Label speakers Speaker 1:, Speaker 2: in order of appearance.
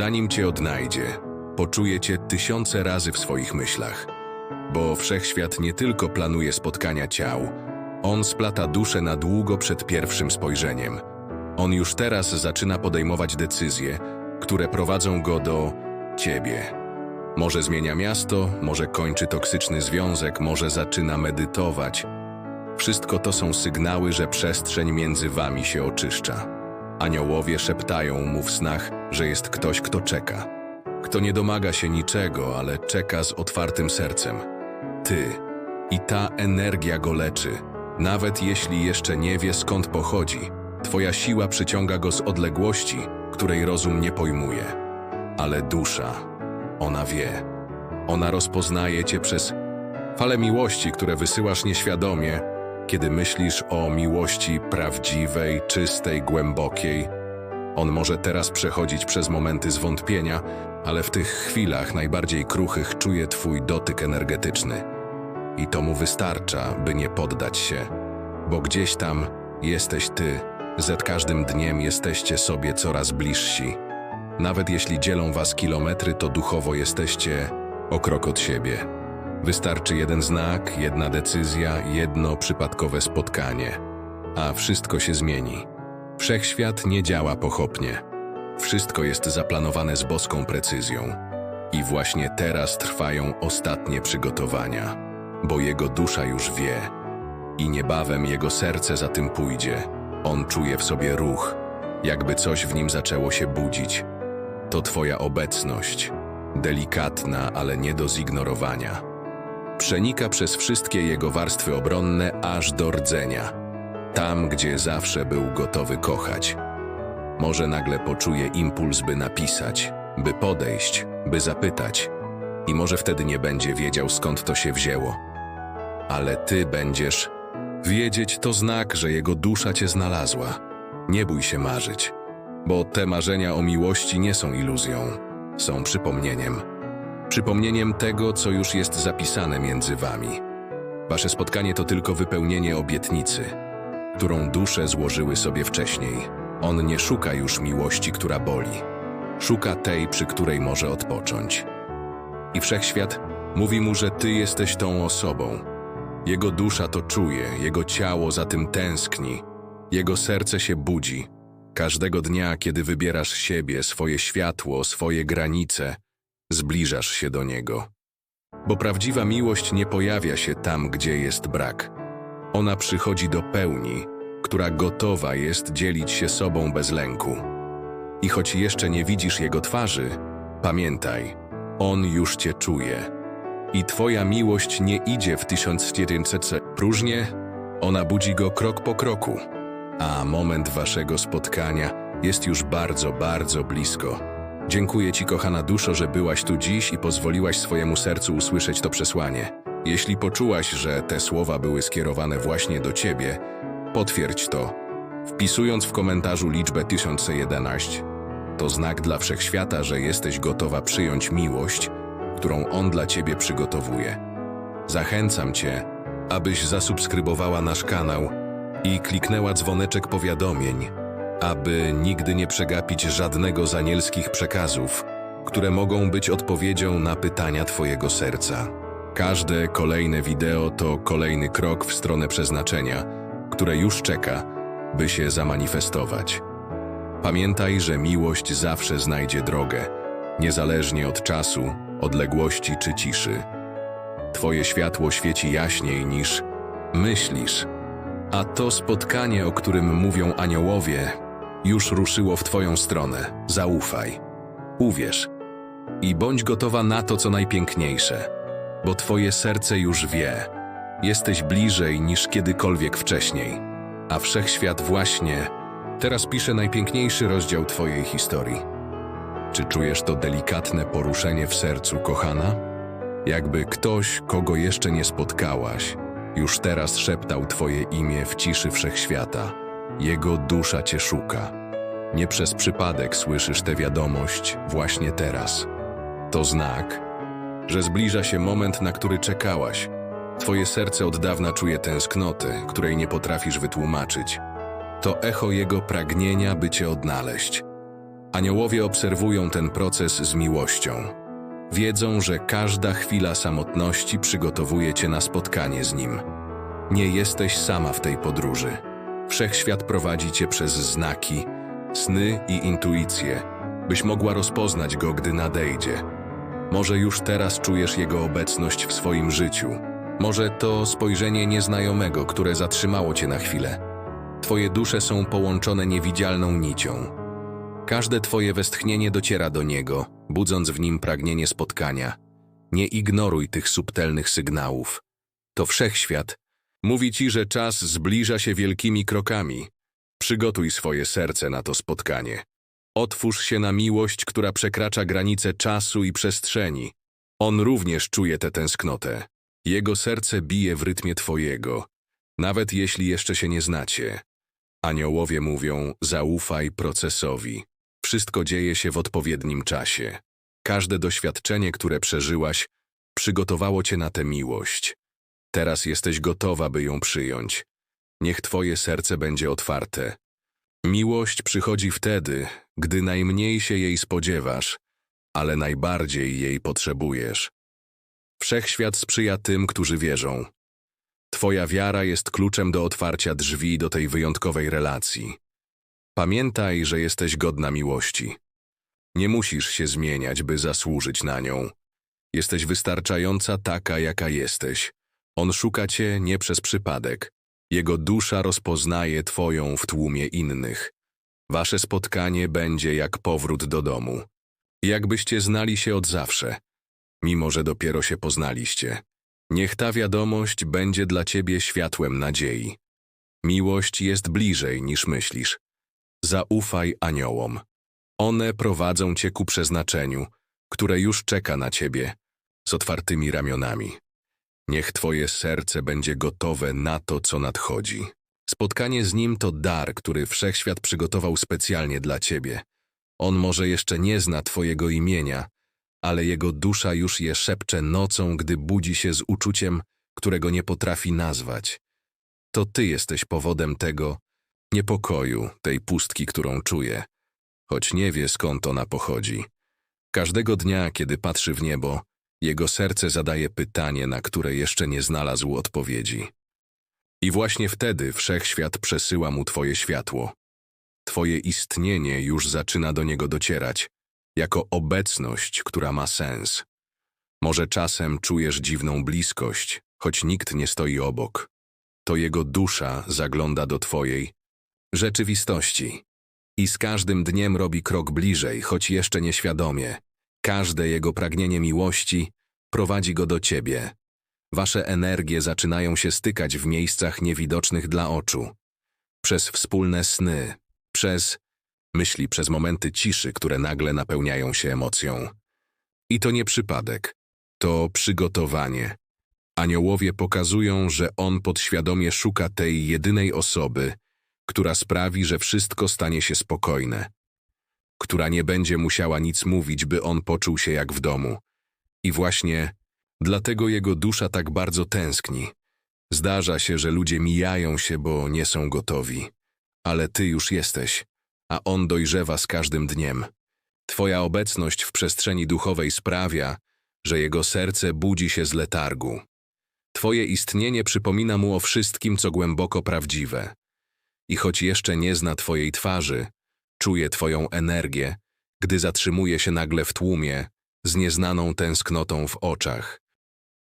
Speaker 1: zanim cię odnajdzie, poczuje cię tysiące razy w swoich myślach. Bo wszechświat nie tylko planuje spotkania ciał, on splata duszę na długo przed pierwszym spojrzeniem. On już teraz zaczyna podejmować decyzje, które prowadzą go do ciebie. Może zmienia miasto, może kończy toksyczny związek, może zaczyna medytować. Wszystko to są sygnały, że przestrzeń między wami się oczyszcza. Aniołowie szeptają mu w snach, że jest ktoś, kto czeka. Kto nie domaga się niczego, ale czeka z otwartym sercem. Ty. I ta energia go leczy. Nawet jeśli jeszcze nie wie skąd pochodzi, twoja siła przyciąga go z odległości, której rozum nie pojmuje. Ale dusza, ona wie. Ona rozpoznaje cię przez fale miłości, które wysyłasz nieświadomie, kiedy myślisz o miłości prawdziwej, czystej, głębokiej. On może teraz przechodzić przez momenty zwątpienia, ale w tych chwilach najbardziej kruchych czuje twój dotyk energetyczny. I to mu wystarcza, by nie poddać się, bo gdzieś tam jesteś ty, z każdym dniem jesteście sobie coraz bliżsi. Nawet jeśli dzielą was kilometry, to duchowo jesteście o krok od siebie. Wystarczy jeden znak, jedna decyzja, jedno przypadkowe spotkanie, a wszystko się zmieni. Wszechświat nie działa pochopnie. Wszystko jest zaplanowane z boską precyzją. I właśnie teraz trwają ostatnie przygotowania, bo jego dusza już wie. I niebawem jego serce za tym pójdzie. On czuje w sobie ruch, jakby coś w nim zaczęło się budzić. To twoja obecność, delikatna, ale nie do zignorowania. Przenika przez wszystkie jego warstwy obronne aż do rdzenia. Tam, gdzie zawsze był gotowy kochać. Może nagle poczuje impuls, by napisać, by podejść, by zapytać. I może wtedy nie będzie wiedział, skąd to się wzięło. Ale ty będziesz wiedzieć to znak, że jego dusza cię znalazła. Nie bój się marzyć, bo te marzenia o miłości nie są iluzją, są przypomnieniem. Przypomnieniem tego, co już jest zapisane między wami. Wasze spotkanie to tylko wypełnienie obietnicy, którą dusze złożyły sobie wcześniej. On nie szuka już miłości, która boli. Szuka tej, przy której może odpocząć. I wszechświat mówi mu, że ty jesteś tą osobą. Jego dusza to czuje, jego ciało za tym tęskni, jego serce się budzi. Każdego dnia, kiedy wybierasz siebie, swoje światło, swoje granice, zbliżasz się do niego. Bo prawdziwa miłość nie pojawia się tam, gdzie jest brak. Ona przychodzi do pełni, która gotowa jest dzielić się sobą bez lęku. I choć jeszcze nie widzisz jego twarzy, pamiętaj, on już cię czuje. I twoja miłość nie idzie w 1900 próżnie, ona budzi go krok po kroku. A moment waszego spotkania jest już bardzo, bardzo blisko. Dziękuję ci, kochana duszo, że byłaś tu dziś i pozwoliłaś swojemu sercu usłyszeć to przesłanie. Jeśli poczułaś, że te słowa były skierowane właśnie do ciebie, potwierdź to, wpisując w komentarzu liczbę 1011. To znak dla wszechświata, że jesteś gotowa przyjąć miłość, którą on dla ciebie przygotowuje. Zachęcam cię, abyś zasubskrybowała nasz kanał i kliknęła dzwoneczek powiadomień, aby nigdy nie przegapić żadnego z anielskich przekazów, które mogą być odpowiedzią na pytania Twojego serca. Każde kolejne wideo to kolejny krok w stronę przeznaczenia, które już czeka, by się zamanifestować. Pamiętaj, że miłość zawsze znajdzie drogę, niezależnie od czasu, odległości czy ciszy. Twoje światło świeci jaśniej niż myślisz, a to spotkanie, o którym mówią aniołowie, już ruszyło w Twoją stronę. Zaufaj, uwierz i bądź gotowa na to, co najpiękniejsze, bo Twoje serce już wie. Jesteś bliżej niż kiedykolwiek wcześniej, a wszechświat właśnie teraz pisze najpiękniejszy rozdział Twojej historii. Czy czujesz to delikatne poruszenie w sercu, kochana? Jakby ktoś, kogo jeszcze nie spotkałaś, już teraz szeptał Twoje imię w ciszy wszechświata. Jego dusza Cię szuka. Nie przez przypadek słyszysz tę wiadomość właśnie teraz. To znak, że zbliża się moment, na który czekałaś. Twoje serce od dawna czuje tęsknotę, której nie potrafisz wytłumaczyć. To echo jego pragnienia, by Cię odnaleźć. Aniołowie obserwują ten proces z miłością. Wiedzą, że każda chwila samotności przygotowuje cię na spotkanie z nim. Nie jesteś sama w tej podróży. Wszechświat prowadzi cię przez znaki, sny i intuicje, byś mogła rozpoznać go, gdy nadejdzie. Może już teraz czujesz jego obecność w swoim życiu. Może to spojrzenie nieznajomego, które zatrzymało cię na chwilę. Twoje dusze są połączone niewidzialną nicią. Każde twoje westchnienie dociera do niego, budząc w nim pragnienie spotkania. Nie ignoruj tych subtelnych sygnałów. To wszechświat mówi ci, że czas zbliża się wielkimi krokami. Przygotuj swoje serce na to spotkanie. Otwórz się na miłość, która przekracza granice czasu i przestrzeni. On również czuje tę tęsknotę. Jego serce bije w rytmie twojego, nawet jeśli jeszcze się nie znacie. Aniołowie mówią: zaufaj procesowi. Wszystko dzieje się w odpowiednim czasie. Każde doświadczenie, które przeżyłaś, przygotowało cię na tę miłość. Teraz jesteś gotowa, by ją przyjąć. Niech twoje serce będzie otwarte. Miłość przychodzi wtedy, gdy najmniej się jej spodziewasz, ale najbardziej jej potrzebujesz. Wszechświat sprzyja tym, którzy wierzą. Twoja wiara jest kluczem do otwarcia drzwi do tej wyjątkowej relacji. Pamiętaj, że jesteś godna miłości. Nie musisz się zmieniać, by zasłużyć na nią. Jesteś wystarczająca taka, jaka jesteś. On szuka cię nie przez przypadek. Jego dusza rozpoznaje twoją w tłumie innych. Wasze spotkanie będzie jak powrót do domu. Jakbyście znali się od zawsze, mimo że dopiero się poznaliście. Niech ta wiadomość będzie dla ciebie światłem nadziei. Miłość jest bliżej niż myślisz. Zaufaj aniołom. One prowadzą cię ku przeznaczeniu, które już czeka na ciebie, z otwartymi ramionami. Niech twoje serce będzie gotowe na to, co nadchodzi. Spotkanie z nim to dar, który wszechświat przygotował specjalnie dla ciebie. On może jeszcze nie zna twojego imienia, ale jego dusza już je szepcze nocą, gdy budzi się z uczuciem, którego nie potrafi nazwać. To ty jesteś powodem tego niepokoju, tej pustki, którą czuje, choć nie wie skąd ona pochodzi. Każdego dnia, kiedy patrzy w niebo, jego serce zadaje pytanie, na które jeszcze nie znalazł odpowiedzi. I właśnie wtedy wszechświat przesyła mu Twoje światło. Twoje istnienie już zaczyna do niego docierać, jako obecność, która ma sens. Może czasem czujesz dziwną bliskość, choć nikt nie stoi obok. To jego dusza zagląda do Twojej rzeczywistości. I z każdym dniem robi krok bliżej, choć jeszcze nieświadomie. Każde jego pragnienie miłości prowadzi go do ciebie. Wasze energie zaczynają się stykać w miejscach niewidocznych dla oczu. Przez wspólne sny, przez myśli, przez momenty ciszy, które nagle napełniają się emocją. I to nie przypadek, to przygotowanie. Aniołowie pokazują, że on podświadomie szuka tej jedynej osoby, która sprawi, że wszystko stanie się spokojne, która nie będzie musiała nic mówić, by on poczuł się jak w domu. I właśnie dlatego jego dusza tak bardzo tęskni. Zdarza się, że ludzie mijają się, bo nie są gotowi. Ale ty już jesteś, a on dojrzewa z każdym dniem. Twoja obecność w przestrzeni duchowej sprawia, że jego serce budzi się z letargu. Twoje istnienie przypomina mu o wszystkim, co głęboko prawdziwe. I choć jeszcze nie zna Twojej twarzy, czuje Twoją energię, gdy zatrzymuje się nagle w tłumie, z nieznaną tęsknotą w oczach.